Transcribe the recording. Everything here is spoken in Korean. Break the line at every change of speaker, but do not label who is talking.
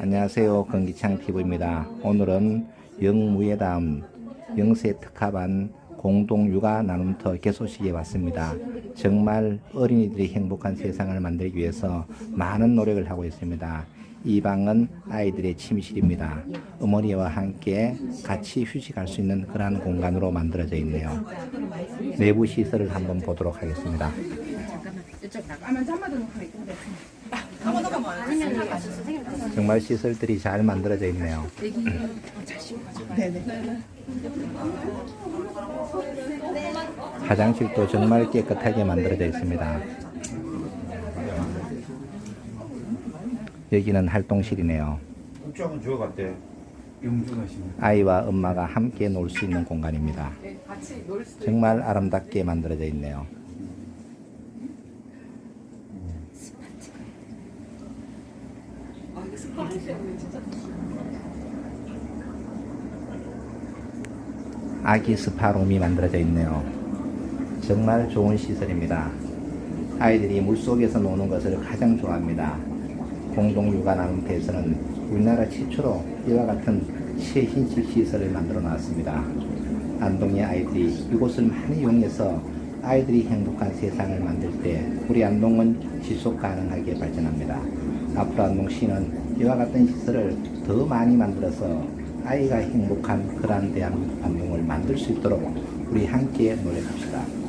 안녕하세요. 건기창 TV입니다. 오늘은 영무에 다음 영세 특합한 공동 육아 나눔터 개소식에 왔습니다. 정말 어린이들이 행복한 세상을 만들기 위해서 많은 노력을 하고 있습니다. 이 방은 아이들의 침실입니다. 어머니와 함께 같이 휴식할 수 있는 그러한 공간으로 만들어져 있네요. 내부 시설을 한번 보도록 하겠습니다. 정말 시설들이 잘 만들어져 있네요. 화장실도 정말 깨끗하게 만들어져 있습니다. 여기는 활동실이네요.
국장은.
아이와 엄마가 함께 놀 수 있는 공간입니다. 정말 아름답게 만들어져 있네요. 아기 스파룸이 만들어져 있네요. 정말 좋은 시설입니다. 아이들이 물속에서 노는 것을 가장 좋아합니다. 공동육아 나눔터에서는 우리나라 최초로 이와 같은 최신식 시설을 만들어 놨습니다. 안동의 아이들이 이곳을 많이 이용해서 아이들이 행복한 세상을 만들 때 우리 안동은 지속 가능하게 발전합니다. 앞으로 안동시는 이와 같은 시설을 더 많이 만들어서 아이가 행복한 그러한 대한 안동을 만들 수 있도록 우리 함께 노력합시다.